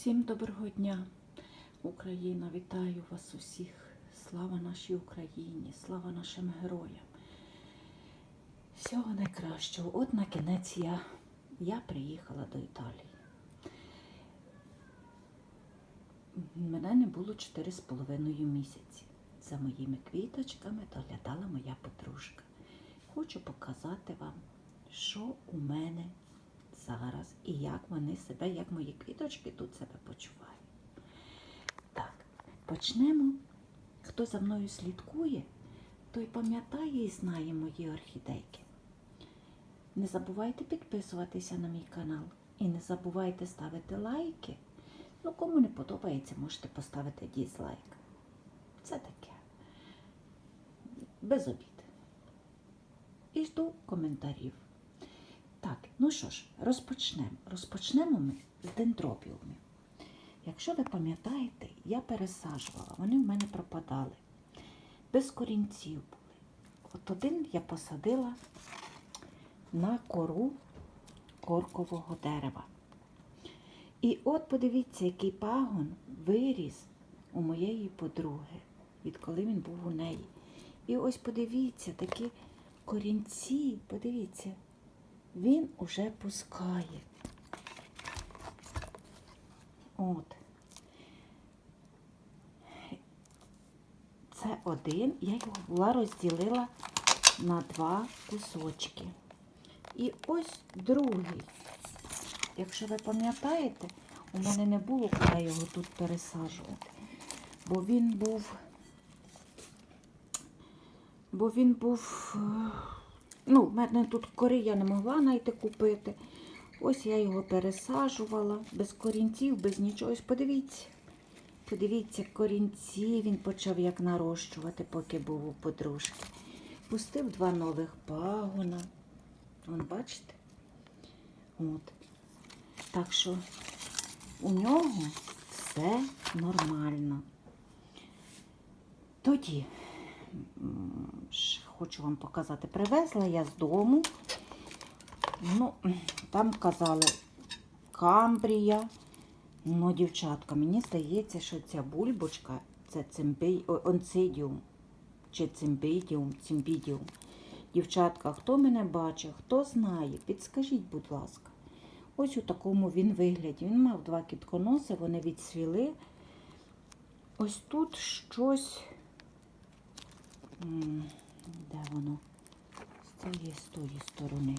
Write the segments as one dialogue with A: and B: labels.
A: Всім доброго дня, Україна! Вітаю вас усіх! Слава нашій Україні, слава нашим героям. Всього найкращого. От на кінець я, я приїхала до Італії. Мене не було 4,5 місяці. За моїми квіточками доглядала моя подружка. Хочу показати вам, що у мене зараз і як вони себе, як мої квіточки тут себе почувають. Так, почнемо. Хто за мною слідкує, той пам'ятає і знає мої орхідейки. Не забувайте підписуватися на мій канал і не забувайте ставити лайки. Ну, кому не подобається, можете поставити дізлайк. Це таке. Без обід. І жду коментарів. Ну що ж, розпочнемо. Розпочнемо ми з дендробіумів. Якщо ви пам'ятаєте, я пересаджувала, вони в мене пропадали. Без корінців були. От один я посадила на кору коркового дерева. І от подивіться, який пагон виріс у моєї подруги, відколи він був у неї. І ось подивіться, такі корінці, подивіться, він уже пускає. От. Це один, я його була розділила на два кусочки. І ось другий. Якщо ви пам'ятаєте, у мене не було куди його тут пересаджувати, бо він був, бо він був, е, ну, в мене тут кори я не могла знайти купити. Ось я його пересаджувала, без корінців, без нічого. Ось подивіться. Подивіться, корінці він почав як нарощувати, поки був у подружки. Пустив два нових пагона. Вон, бачите? От. Так що у нього все нормально. Тоді хочу вам показати, привезла я з дому. Ну, там казали камбрія. Ну, дівчатка, мені здається, що ця бульбочка це цимбей, о, онцидіум чи цимбідіум, цимбідіум. Дівчатка, хто мене бачить, хто знає, підскажіть, будь ласка. Ось у такому він вигляді. Він мав два кітконоси, вони відсвіли. Ось тут щось. Де воно? З цієї з тої сторони.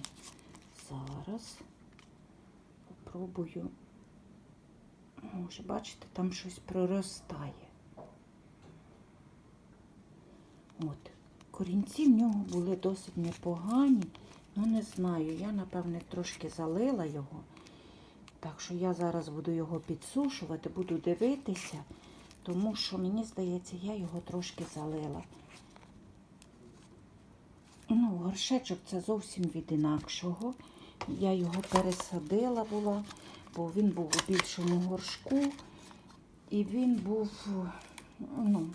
A: Зараз попробую. Може, бачите, там щось проростає. От. Корінці в нього були досить непогані. Ну, не знаю, я, напевне, трошки залила його. Так що я зараз буду його підсушувати, буду дивитися, тому що, мені здається, я його трошки залила. Горшечок це зовсім від інакшого. Я його пересадила була, бо він був у більшому горшку. І він був, ну,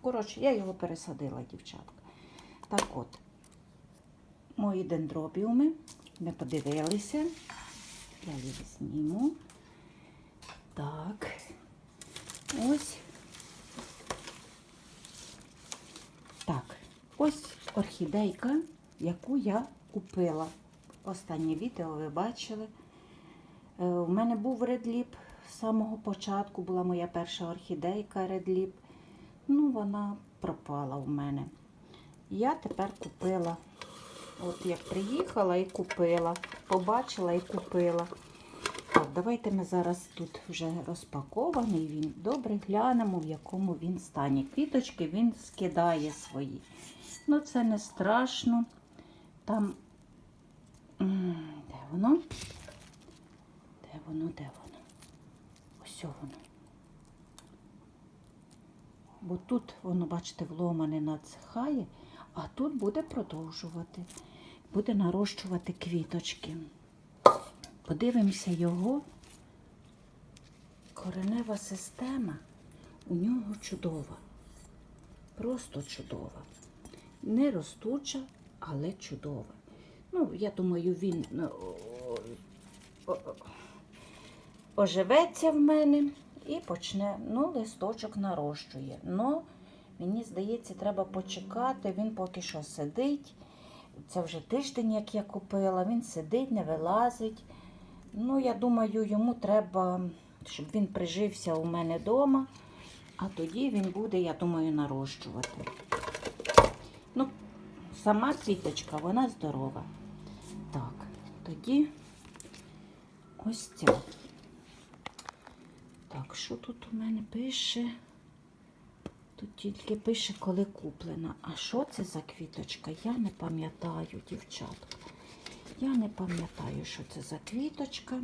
A: коротше, я його пересадила, дівчатка. Так от, мої дендробіуми, ми подивилися. Я їх зніму. Так. Ось. Так, ось орхідейка, яку я купила. Останнє відео ви бачили. Е, У мене був редліп з самого початку, була моя перша орхідейка редліп. Ну, вона пропала у мене. Я тепер купила. От як приїхала і купила, побачила і купила. Так, давайте ми зараз тут вже розпакований він. Добре глянемо, в якому він стані. Квіточки він скидає свої. Ну, це не страшно. Там. Де воно? Де воно, де воно? Ось воно. Бо тут, воно, бачите, вломане надсихає, а тут буде продовжувати, буде нарощувати квіточки. Подивимося його. Коренева система у нього чудова. Просто чудова. Не ростуча, але чудова. Ну, я думаю, він о, оживеться в мене і почне, ну, листочок нарощує. Ну, мені здається, треба почекати. Він поки що сидить. Це вже тиждень, як я купила. Він сидить, не вилазить. Ну, я думаю, йому треба, щоб він прижився у мене вдома, а тоді він буде, я думаю, нарощувати. Сама квіточка, вона здорова. Так, тоді ось ця. Так, що тут у мене пише? Тут тільки пише, коли куплена. А що це за квіточка? Я не пам'ятаю, дівчатка. Я не пам'ятаю, що це за квіточка.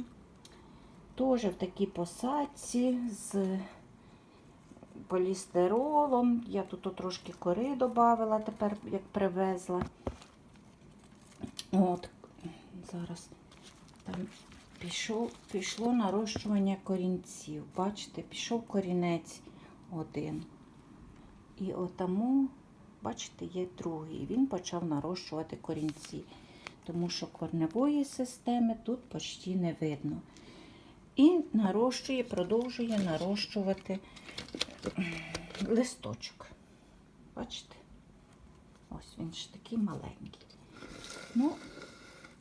A: Теж в такій посадці з полістиролом. Я тут трошки кори додавала тепер, як привезла. От, зараз там пішов, пішло нарощування корінців. Бачите, пішов корінець один. І отому, бачите, є другий. Він почав нарощувати корінці, тому що корневої системи тут почти не видно. І нарощує, продовжує нарощувати листочок. Бачите? Ось він ж такий маленький. Ну,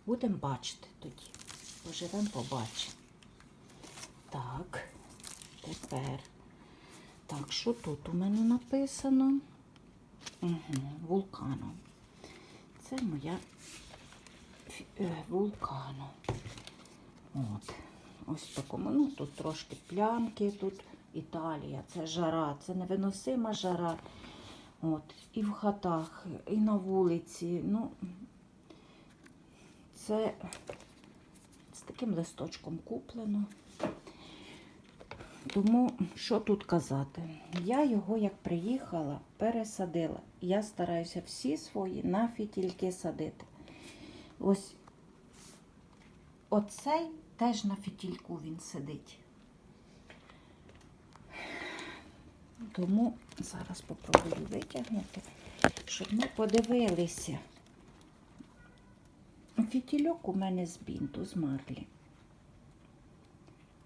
A: будемо бачити тоді. Поживемо, побачимо. Так, тепер. Так, що тут у мене написано? Угу, вулканом. Це моя е, вулкану. От. Ось такому. Ну, тут трошки плямки, тут Італія, це жара, це невиносима жара. От. І в хатах, і на вулиці. Ну, це з таким листочком куплено. Тому що тут казати? Я його, як приїхала, пересадила. Я стараюся всі свої на фітільки садити. Ось оцей теж на фітільку він сидить. Тому зараз попробую витягнути, щоб ми подивилися. Фітільок у мене з бінту, з марлі.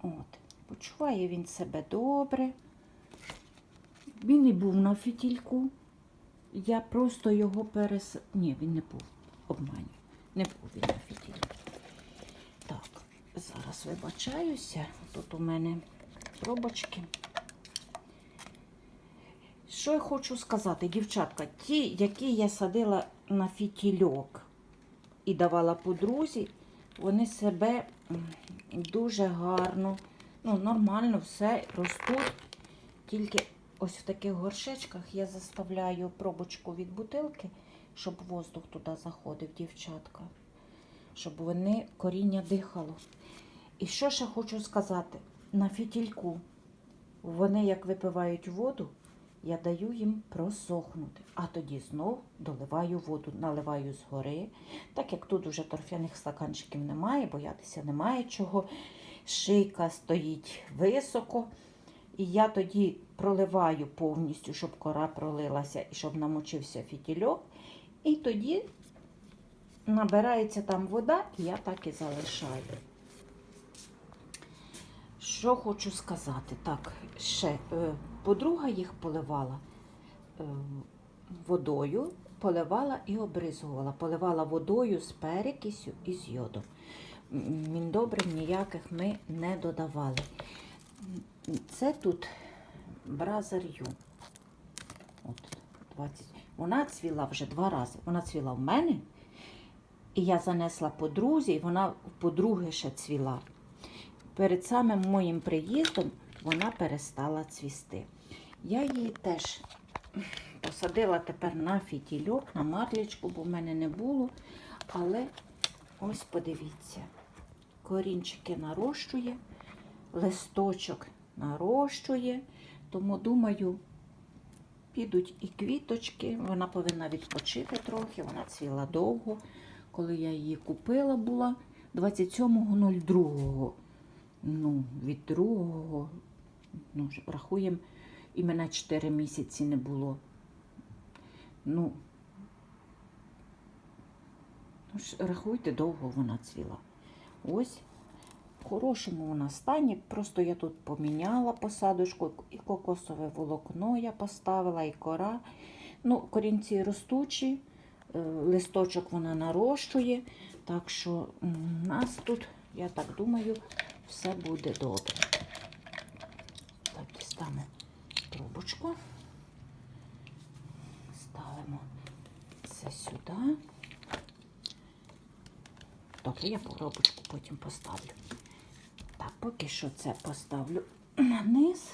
A: От. Почуває він себе добре. Він і був на фітільку. Я просто його перес... Ні, він не був. Обманю. Не був він на фітільку. Так, зараз вибачаюся. Тут у мене пробочки. Що я хочу сказати, дівчатка, ті, які я садила на фітільок і давала подрузі, вони себе дуже гарно, ну, нормально все ростуть. Тільки ось в таких горшечках я заставляю пробочку від бутилки, щоб воздух туди заходив, дівчатка. Щоб вони коріння дихало. І що ще хочу сказати? На фітільку вони, як випивають воду, я даю їм просохнути, а тоді знов доливаю воду, наливаю згори. Так як тут уже торфяних стаканчиків немає, боятися немає чого. Шийка стоїть високо. І я тоді проливаю повністю, щоб кора пролилася і щоб намочився фітільок. І тоді набирається там вода, і я так і залишаю. Що хочу сказати? Так, ще е, подруга їх поливала е, водою, поливала і обризувала. Поливала водою з перекисю і з йодом. Міндобрив ніяких ми не додавали. Це тут бразер'ю. От 20. Вона цвіла вже два рази. Вона цвіла в мене, і я занесла подрузі, і вона подруги ще цвіла. Перед самим моїм приїздом вона перестала цвісти. Я її теж посадила тепер на фітільок, на марлічку, бо в мене не було. Але ось подивіться, корінчики нарощує, листочок нарощує, тому думаю, підуть і квіточки. Вона повинна відпочити трохи, вона цвіла довго. Коли я її купила, була 27.02. Ну, від другого, ну, рахуємо, і мене 4 місяці не було. Ну, ну рахуйте, довго вона цвіла. Ось в хорошому вона стані. Просто я тут поміняла посадочку, і кокосове волокно я поставила, і кора. Ну, корінці ростучі, е, листочок вона нарощує. Так що у нас тут, я так думаю, все буде добре. Так, дістанемо трубочку. Ставимо це сюди. Добре, я коробочку потім поставлю. Так, поки що це поставлю на низ,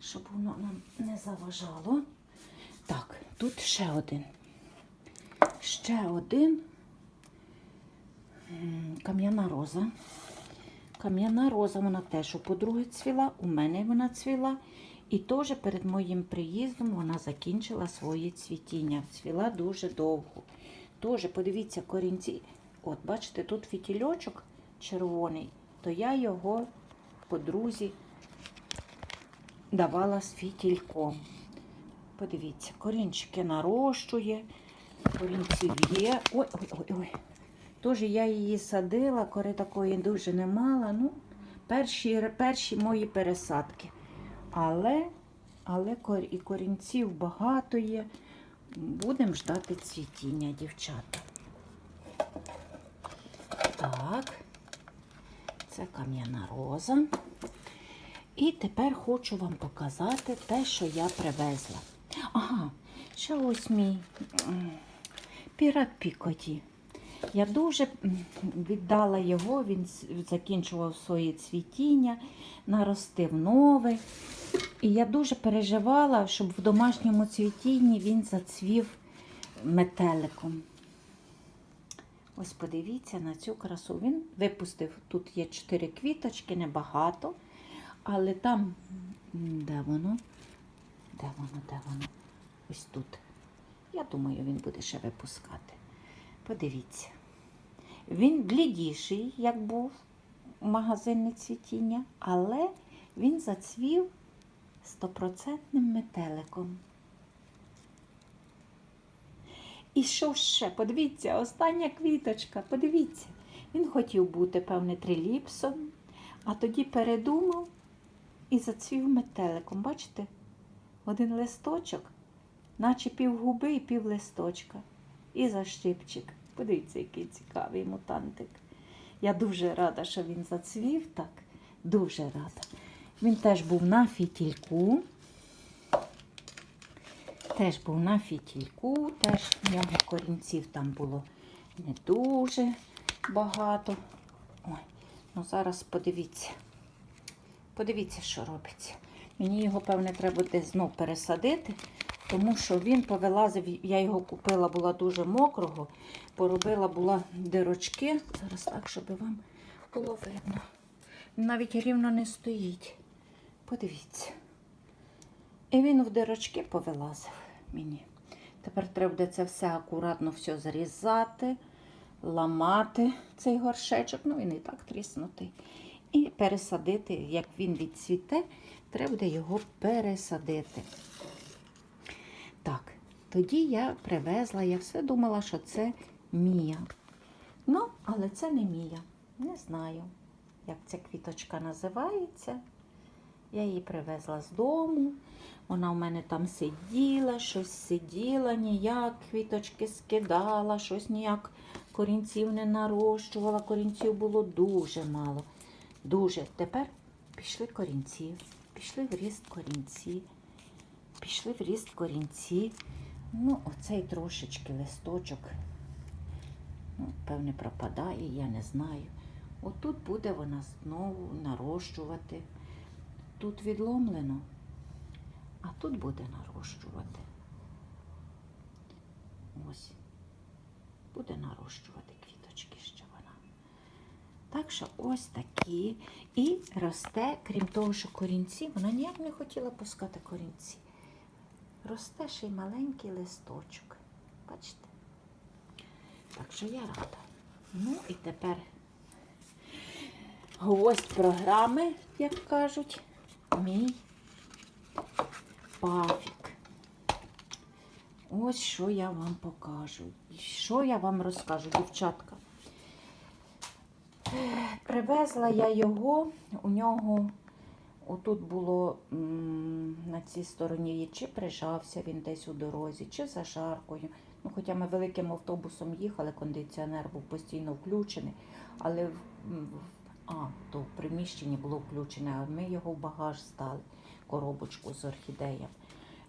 A: щоб воно нам не заважало. Так, тут ще один. Ще один кам'яна роза. Кам'яна роза, вона теж у подруги цвіла, у мене вона цвіла. І теж перед моїм приїздом вона закінчила своє цвітіння. Цвіла дуже довго. Теж, подивіться, корінці. От, бачите, тут фітільочок червоний, то я його подрузі давала з фітільком. Подивіться, корінчики нарощує, корінців є. Ой, ой, ой, ой. Тож я її садила, кори такої дуже не мала. Ну, перші, перші мої пересадки. Але, але і корінців багато є. Будемо ждати цвітіння, дівчата. Так, це кам'яна роза. І тепер хочу вам показати те, що я привезла. Ага, ще ось мій пірат Пікоті. Я дуже віддала його, він закінчував своє цвітіння, наростив нове. І я дуже переживала, щоб в домашньому цвітінні він зацвів метеликом. Ось подивіться на цю красу. Він випустив, тут є чотири квіточки, небагато, але там, де воно? Де воно, де воно? Ось тут. Я думаю, він буде ще випускати. Подивіться. Він блідіший, як був магазинне цвітіння, але він зацвів стопроцентним метеликом. І що ще? Подивіться, остання квіточка, подивіться. Він хотів бути, певне, триліпсом, а тоді передумав і зацвів метеликом. Бачите? Один листочок, наче пів губи і пів листочка. І защипчик. Подивіться, який цікавий мутантик. Я дуже рада, що він зацвів так. Дуже рада. Він теж був на фітільку. Теж був на фітільку, теж в нього корінців там було не дуже багато. Ой, ну зараз подивіться. Подивіться, що робиться. Мені його, певне, треба десь знов пересадити, тому що він повилазив, я його купила, була дуже мокрого, поробила була дирочки. Зараз так, щоб вам було видно. Він навіть рівно не стоїть. Подивіться. І він в дирочки повилазив мені. Тепер треба буде це все акуратно все зарізати, ламати цей горшечок, ну він і так тріснутий. І пересадити, як він відцвіте, треба буде його пересадити. Тоді я привезла, я все думала, що це Мія. Ну, але це не Мія. Не знаю, як ця квіточка називається. Я її привезла з дому. Вона в мене там сиділа, щось сиділа, ніяк квіточки скидала, щось ніяк корінців не нарощувала. Корінців було дуже мало. Дуже. Тепер пішли корінці, пішли в ріст корінці, пішли в ріст корінці. Ну, оцей трошечки листочок, ну, певне, пропадає, я не знаю. Отут буде вона знову нарощувати. Тут відломлено, а тут буде нарощувати. Ось. Буде нарощувати квіточки ще вона. Так що ось такі. І росте, крім того, що корінці, вона ніяк не хотіла пускати корінці. Росте ще й маленький листочок. Бачите? Так що я рада. Ну і тепер гвоздь програми, як кажуть, мій пафік. Ось що я вам покажу. Що я вам розкажу, дівчатка. Привезла я його, у нього отут було на цій стороні, чи прижався він десь у дорозі, чи за жаркою. Ну, хоча ми великим автобусом їхали, кондиціонер був постійно включений, але в, а, то в приміщенні було включене, а ми його в багаж стали, коробочку з орхідеями.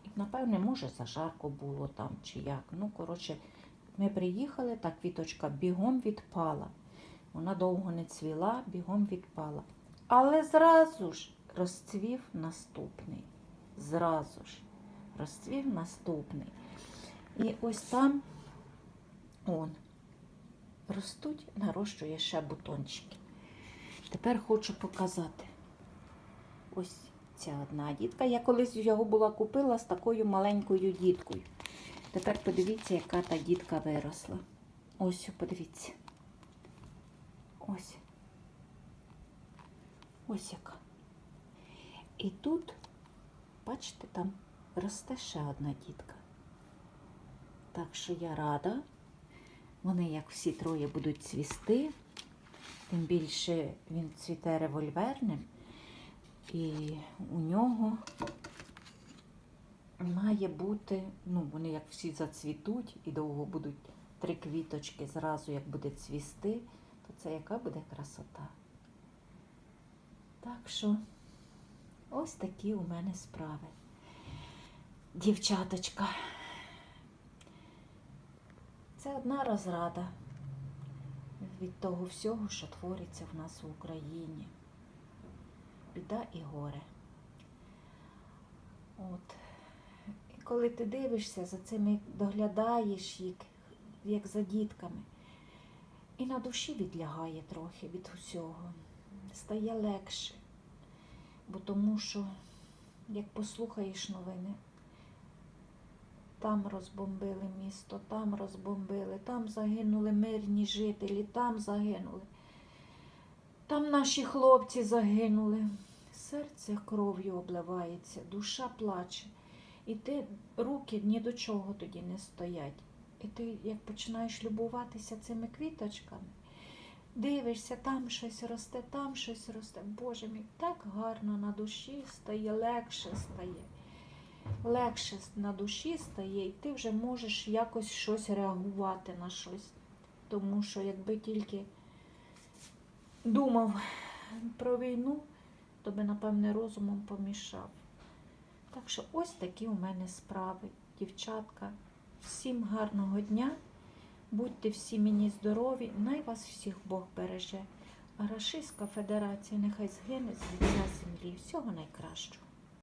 A: І, напевне, може, зажарко було там чи як. Ну, коротше, ми приїхали, та квіточка бігом відпала. Вона довго не цвіла, бігом відпала. Але зразу ж розцвів наступний. Зразу ж розцвів наступний. І ось там он ростуть, нарощує ще бутончики. Тепер хочу показати. Ось ця одна дітка. Я колись його була купила з такою маленькою діткою. Тепер подивіться, яка та дітка виросла. Ось, подивіться. Ось. Ось яка. І тут, бачите, там росте ще одна дітка. Так що я рада. Вони, як всі троє, будуть цвісти. Тим більше він цвіте револьверним. І у нього має бути, ну, вони як всі зацвітуть і довго будуть три квіточки зразу, як буде цвісти, то це яка буде красота. Так що ось такі у мене справи. Дівчаточка. Це одна розрада від того всього, що твориться в нас в Україні. Біда і горе. От. І коли ти дивишся за цими, доглядаєш їх, як за дітками, і на душі відлягає трохи від усього. Стає легше. Бо тому що, як послухаєш новини, там розбомбили місто, там розбомбили, там загинули мирні жителі, там загинули. Там наші хлопці загинули. Серце кров'ю обливається, душа плаче. І ти руки ні до чого тоді не стоять. І ти як починаєш любуватися цими квіточками, дивишся, там щось росте, там щось росте. Боже мій, так гарно на душі стає, легше стає. Легше на душі стає, і ти вже можеш якось щось реагувати на щось. Тому що якби тільки думав про війну, то би, напевне, розумом помішав. Так що ось такі у мене справи, дівчатка. Всім гарного дня. Будьте всі мені здорові, най вас всіх Бог береже. А Рашистська Федерація нехай згине з лиця землі. Всього найкращого.